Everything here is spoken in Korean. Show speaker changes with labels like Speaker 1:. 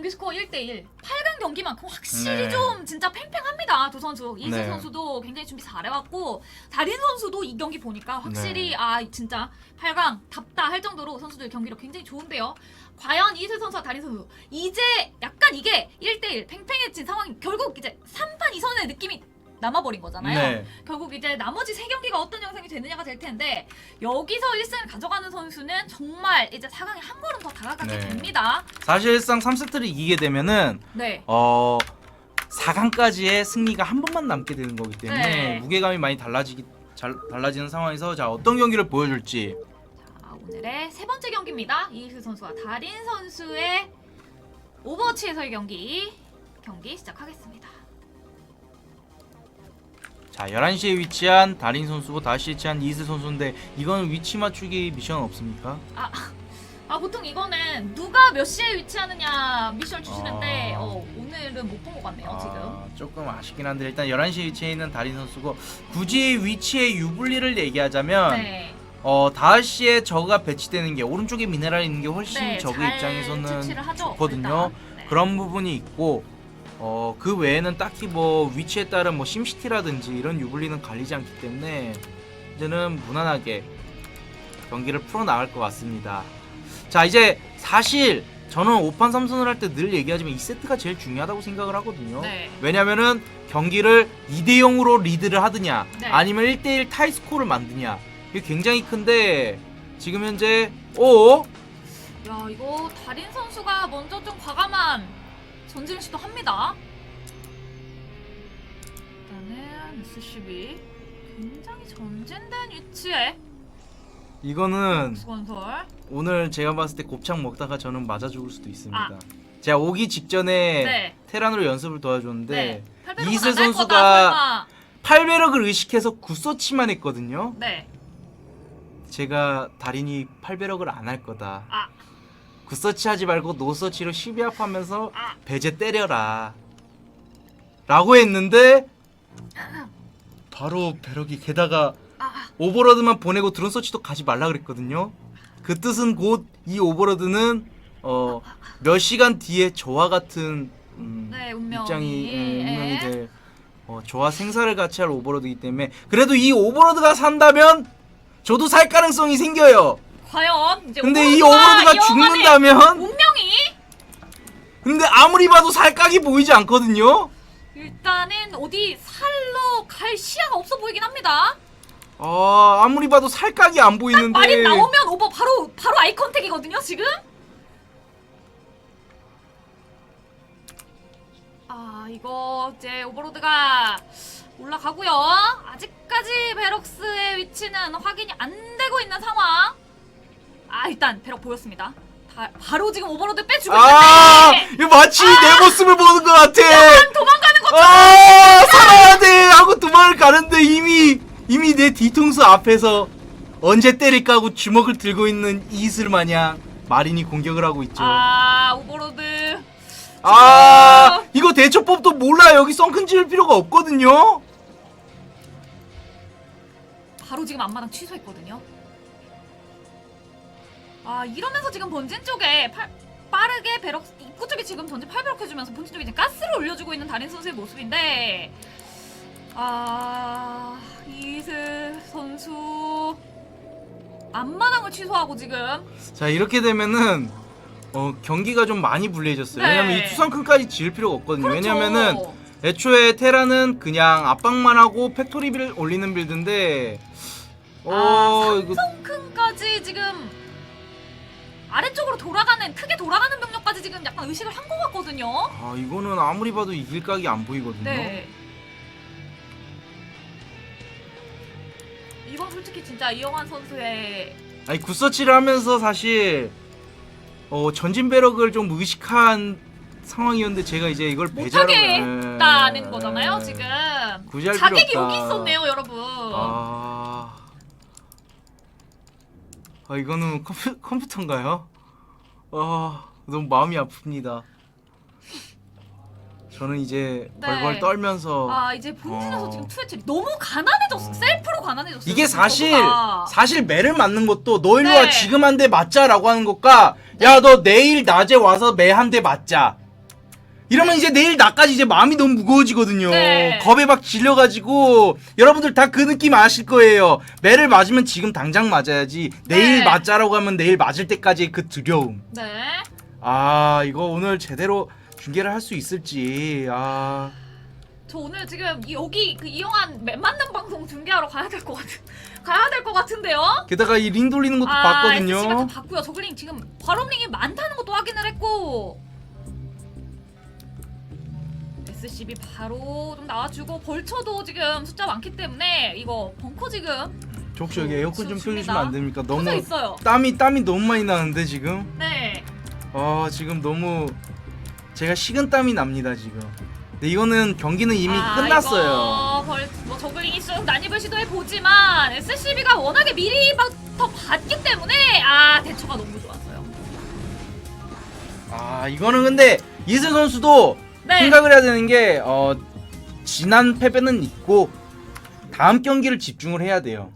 Speaker 1: 경기 스코어 1대1 8강 경기만큼 확실히
Speaker 2: 네.
Speaker 1: 좀 진짜 팽팽합니다 두 선수 이슬
Speaker 2: 네.
Speaker 1: 선수도 굉장히 준비 잘해왔고 다린 선수도 이 경기 보니까 확실히 아 진짜 8강 답다 할 정도로 선수들 경기력 굉장히 좋은데요 과연 이슬 선수와 다린 선수 이제 약간 이게 1대1 팽팽해진 상황이 결국 이제 3판 2선의 느낌이 남아버린 거잖아요
Speaker 2: 네.
Speaker 1: 결국 이제 나머지 세 경기가 어떤 영상이 되느냐가 될 텐데 여기서 1승을 가져가는 선수는 정말 이제 4강에 한 걸음 더 다가가게
Speaker 2: 네.
Speaker 1: 됩니다.
Speaker 2: 사실상 3세트를 이기게 되면은
Speaker 1: 네.
Speaker 2: 어 4강까지의 승리가 한 번만 남게 되는 거기 때문에
Speaker 1: 네.
Speaker 2: 무게감이 많이 달라지기 잘 달라지는 상황에서 자 어떤 경기를 보여줄지
Speaker 1: 자, 오늘의 세 번째 경기입니다. 이희수 선수와 다린 선수의 오버워치에서의 경기 경기 시작하겠습니다.
Speaker 2: 자 11시에 위치한 다린 선수고 5시에 위치한 이슬 선수인데 이거는 위치 맞추기 미션 없습니까?
Speaker 1: 아, 아 보통 이거는 누가 몇 시에 위치하느냐 미션 주시는데
Speaker 2: 아.
Speaker 1: 어, 오늘은 못 본 것 같네요 지금.
Speaker 2: 아, 조금 아쉽긴 한데 일단 11시에 위치해 있는 다린 선수고 굳이 위치의 유불리를 얘기하자면
Speaker 1: 네.
Speaker 2: 어 5시에 저가 배치되는 게 오른쪽에 미네랄이 있는 게 훨씬
Speaker 1: 네, 잘
Speaker 2: 입장에서는
Speaker 1: 하죠,
Speaker 2: 좋거든요.
Speaker 1: 일단. 네.
Speaker 2: 그런 부분이 있고 어 그 외에는 딱히 뭐 위치에 따른 뭐 심시티라든지 이런 유불리는 갈리지 않기 때문에 이제는 무난하게 경기를 풀어 나갈 것 같습니다. 자 이제 사실 저는 5판 3선을 할 때 늘 얘기하지만 이 세트가 제일 중요하다고 생각을 하거든요.
Speaker 1: 네.
Speaker 2: 왜냐면은 경기를 2대 0으로 리드를 하느냐
Speaker 1: 네.
Speaker 2: 아니면 1대 1 타이스코어를 만드냐 이게 굉장히 큰데 지금 현재 오
Speaker 1: 야 이거 다린 선수가 먼저 좀 과감한 전진 시도합니다. 일단은 SCB 굉장히 전진된 위치에
Speaker 2: 이거는
Speaker 1: 수건설
Speaker 2: 오늘 제가 봤을 때 곱창 먹다가 저는 맞아 죽을 수도 있습니다.
Speaker 1: 아.
Speaker 2: 제가 오기 직전에
Speaker 1: 네.
Speaker 2: 테란으로 연습을 도와줬는데
Speaker 1: 네. 안갈
Speaker 2: 선수가. 8배럭을 의식해서 굿서치만 했거든요.
Speaker 1: 네.
Speaker 2: 제가 달인이 8배럭을 안 할 거다.
Speaker 1: 아.
Speaker 2: 굿서치 하지 말고 노서치로 12합 하면서
Speaker 1: 아.
Speaker 2: 배제 때려라. 라고 했는데 바로 배럭이 게다가
Speaker 1: 아.
Speaker 2: 오버로드만 보내고 드론 서치도 가지 말라 그랬거든요. 그 뜻은 곧 이 오버로드는 어 몇 시간 뒤에 저와 같은 음,
Speaker 1: 네, 운명이.
Speaker 2: 입장이 음, 운명이
Speaker 1: 예.
Speaker 2: 될 어, 저와 생사를 같이 할 오버로드이기 때문에 그래도 이 오버로드가 산다면 저도 살 가능성이 생겨요.
Speaker 1: 과연 이제
Speaker 2: 근데 이
Speaker 1: 오버로드가
Speaker 2: 죽는다면
Speaker 1: 운명이
Speaker 2: 근데 아무리 봐도 살각이 보이지 않거든요.
Speaker 1: 일단은 어디 살로 갈 시야가 없어 보이긴 합니다.
Speaker 2: 아 아무리 봐도 살각이 안 보이는데
Speaker 1: 말이 나오면 오버 바로 바로 아이 컨택이거든요 지금. 아 이거 이제 오버로드가 올라가고요. 아직까지 베럭스의 위치는 확인이 안 되고 있는 상황. 아 일단 베럭 보였습니다. 다, 바로 지금 오버로드 빼주고
Speaker 2: 아
Speaker 1: 있는데
Speaker 2: 이거 마치 내 모습을 보는 것 같아.
Speaker 1: 도망가는 것.
Speaker 2: 아 살아야 돼 하고 도망을 가는데 이미 이미 내 뒤통수 앞에서 언제 때릴까 하고 주먹을 들고 있는 이슬 마냥 마린이 공격을 하고 있죠.
Speaker 1: 아 오버로드.
Speaker 2: 아 이거 대처법도 몰라 여기 썬큰 지을 필요가 없거든요.
Speaker 1: 바로 지금 앞마당 취소했거든요. 아 이러면서 지금 본진 쪽에 팔- 빠르게 베럭 입구 쪽에 지금 전진 8배럭 해주면서 본진 쪽에 지금 가스를 올려주고 있는 다린 선수의 모습인데 아 이슬 선수 앞마당을 취소하고 지금
Speaker 2: 자 이렇게 되면은 어, 경기가 좀 많이 불리해졌어요.
Speaker 1: 네.
Speaker 2: 왜냐면 이 투성큰까지 지을 필요가 없거든요.
Speaker 1: 그렇죠.
Speaker 2: 왜냐면은 애초에 테라는 그냥 압박만 하고 팩토리 빌 올리는 빌드인데 어
Speaker 1: 아,
Speaker 2: 이거
Speaker 1: 삼성큰까지 지금 아래쪽으로 돌아가는 크게 돌아가는 병력까지 지금 약간 의식을 한 것 같거든요.
Speaker 2: 아 이거는 아무리 봐도 이길 각이 안 보이거든요.
Speaker 1: 네. 이건 솔직히 진짜 이영환 선수의
Speaker 2: 아니 굿서치를 하면서 사실 어, 전진 배럭을 좀 의식한 상황이었는데 제가 이제 이걸 배제하고
Speaker 1: 못하게 했다는 거잖아요
Speaker 2: 네.
Speaker 1: 지금
Speaker 2: 굳이 할
Speaker 1: 자객이
Speaker 2: 없다.
Speaker 1: 여기 있었네요 여러분
Speaker 2: 아... 아 이거는 컴퓨, 컴퓨터인가요? 아 너무 마음이 아픕니다. 저는 이제
Speaker 1: 네.
Speaker 2: 벌벌 떨면서
Speaker 1: 아 이제 본진에서
Speaker 2: 어.
Speaker 1: 지금 투애치 너무 가난해졌어
Speaker 2: 어.
Speaker 1: 셀프로 가난해졌어요
Speaker 2: 이게 사실. 사실 매를 맞는 것도 너 일로 와
Speaker 1: 네.
Speaker 2: 지금 한 대 맞자라고 하는 것과 야 너 내일 낮에 와서 매 한 대 맞자 이러면 이제 내일 나까지 이제 마음이 너무 무거워지거든요.
Speaker 1: 네.
Speaker 2: 겁에 막 질려가지고 여러분들 다 그 느낌 아실 거예요. 매를 맞으면 지금 당장 맞아야지. 내일
Speaker 1: 네.
Speaker 2: 맞자라고 하면 내일 맞을 때까지의 그 두려움.
Speaker 1: 네.
Speaker 2: 아 이거 오늘 제대로 중계를 할 수 있을지. 아
Speaker 1: 저 오늘 지금 이- 여기 그 이용한 맵 만든 방송 중계하러 가야 될 것 같은 가야 될 것 같은데요.
Speaker 2: 게다가 이 링 돌리는 것도
Speaker 1: 아,
Speaker 2: 봤거든요.
Speaker 1: 다 봤고요. 저글링 지금 과rom링이 많다는 것도 확인을 했고 SCB 바로 좀 나와주고 벌처도 지금 숫자 많기 때문에 이거 벙커 지금
Speaker 2: 저 혹시 여기 에어컨 좀
Speaker 1: 좋습니다.
Speaker 2: 켜주시면 안 됩니까?
Speaker 1: 터져
Speaker 2: 너무
Speaker 1: 있어요.
Speaker 2: 땀이 땀이 너무 많이 나는데 지금.
Speaker 1: 네.
Speaker 2: 아 지금 너무 제가 식은 땀이 납니다 지금. 근데 이거는 경기는 이미
Speaker 1: 아,
Speaker 2: 끝났어요.
Speaker 1: 이거 벌, 뭐 저글링이 쭉 난입을 시도해 보지만 SCB가 워낙에 미리부터 봤기 때문에 아 대처가 너무 좋았어요.
Speaker 2: 아 이거는 근데 이슬 선수도
Speaker 1: 네.
Speaker 2: 생각을 해야 되는 게 어, 지난 패배는 있고 다음 경기를 집중을 해야 돼요.